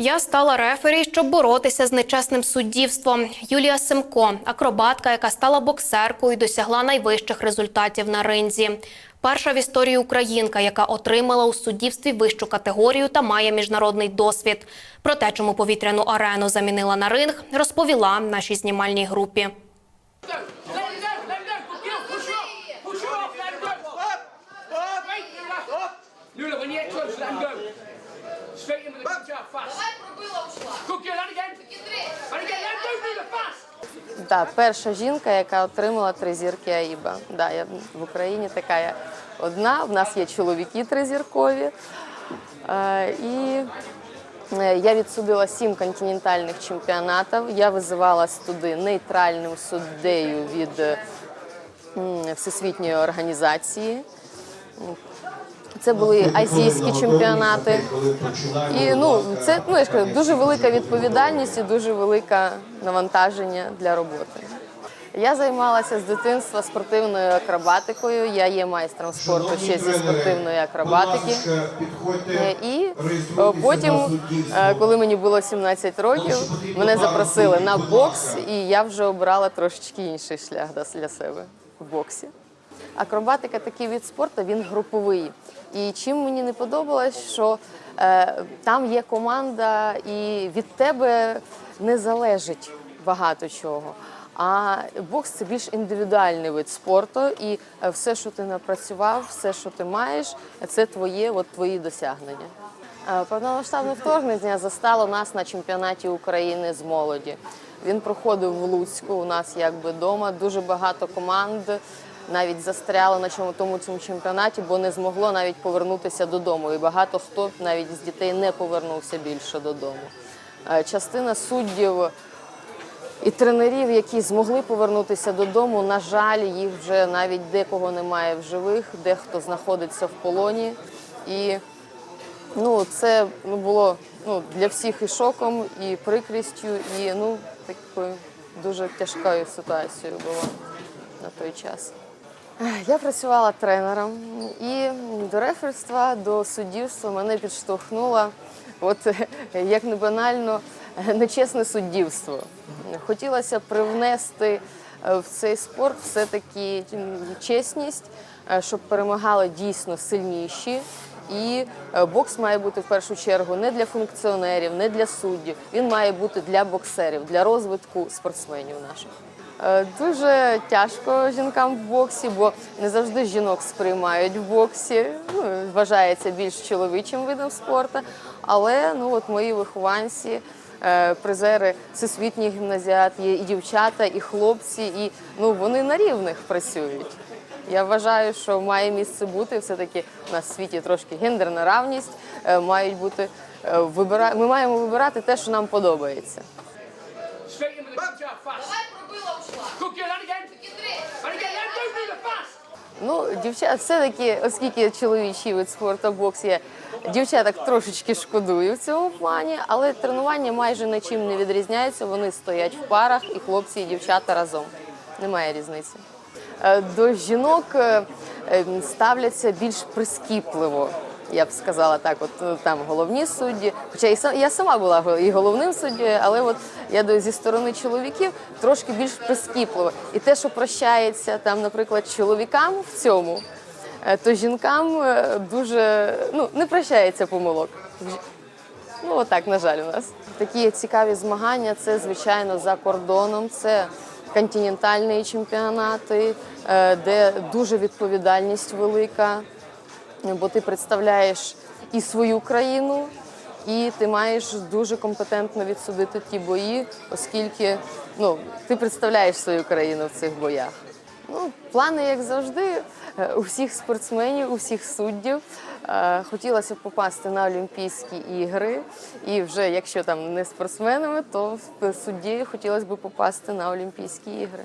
Я стала рефері, щоб боротися з нечесним суддівством. Юлія Семко, акробатка, яка стала боксеркою, і досягла найвищих результатів на ринзі. Перша в історії українка, яка отримала у суддівстві вищу категорію та має міжнародний досвід. Про те, чому повітряну арену замінила на ринг, розповіла нашій знімальній групі. Let Straight in with the jab, fast. Давай пробила ушла. Good again. І три. And again, him go, Lula, fast. Так, перша жінка, яка отримала три зірки Аїба. Да, я в Україні така я одна. В нас є чоловіки тризіркові. Е, і е, я відсудила сім континентальних чемпіонатів. Я визивалась туди нейтральним суддею від м, Всесвітньої організації. Це були азійські чемпіонати. І ну це ну я ж кажу, дуже велика відповідальність і дуже велике навантаження для роботи. Я займалася з дитинства спортивною акробатикою. Я є майстром спорту ще зі спортивної акробатики. Е, І е, потім, е, коли мені було 17 років, мене запросили на бокс, і я вже обрала трошечки інший шлях для себе в боксі. Акробатика такий від спорту, він груповий. І чим мені не подобалось, що е, там є команда, і від тебе не залежить багато чого. А бокс це більш індивідуальний вид спорту, і е, все, що ти напрацював, все, що ти маєш, це твоє, от твої досягнення. Е, Повномасштабне вторгнення застало нас на чемпіонаті України з молоді. Він проходив в Луцьку. У нас якби вдома дуже багато команд навіть застряло на чому тому цьому чемпіонаті, бо не змогло навіть повернутися додому. І багато хто навіть з дітей не повернувся більше додому. Е, Частина суддів і тренерів, які змогли повернутися додому, на жаль, їх вже навіть декого немає в живих, дехто знаходиться в полоні. І ну, це ну, було ну, для всіх і шоком, і прикрістю, і ну, такою дуже тяжкою ситуацією було на той час. Я працювала тренером, і до реферства, до суддівства мене підштовхнуло, от як не банально, нечесне суддівство. Хотілося привнести е, в цей спорт все-таки чесність, е, щоб перемагали дійсно сильніші. І е, бокс має бути в першу чергу не для функціонерів, не для суддів. Він має бути для боксерів, для розвитку спортсменів наших. Е, Дуже тяжко жінкам в боксі, бо не завжди жінок сприймають в боксі. Ну, вважається більш чоловічим видом спорту. Але ну от мої вихованці, е, призери всесвітніх гімназіат, є і дівчата, і хлопці, і ну вони на рівних працюють. Я вважаю, що має місце бути все-таки у нас в світі трошки гендерна равність. е, Мають бути вибира... Ми маємо вибирати те, що нам подобається. Straight in with the jab, fast. Давай пробила ушла. Good girl, and again. І три. And again, let him go, Lula, fast. Ну, дівчат, все-таки, оскільки чоловічий вид спорту бокс є, дівчаток трошечки шкодую в цьому плані, але тренування майже нічим не відрізняються. Вони стоять в парах, і хлопці, і дівчата разом. Немає різниці. Е, До жінок е, ставляться більш прискіпливо. Я б сказала так, от е, там головні судді. Хоча і сам- я сама була і головним суддєю, але от я до- зі сторони чоловіків трошки більш прискіпливо. І те, що прощається там, наприклад, чоловікам в цьому, е, то жінкам е, дуже ну, не прощається помилок. Ну, отак, на жаль, у нас. Такі цікаві змагання це, звичайно, за кордоном. Це континентальні чемпіонати, де дуже відповідальність велика, бо ти представляєш і свою країну, і ти маєш дуже компетентно відсудити ті бої, оскільки ну, ти представляєш свою країну в цих боях. Ну, плани, як завжди, е, у всіх спортсменів, у всіх суддів. Е, Хотілося б попасти на Олімпійські ігри. І вже якщо там не спортсменами, то суддєю хотілося б попасти на Олімпійські ігри.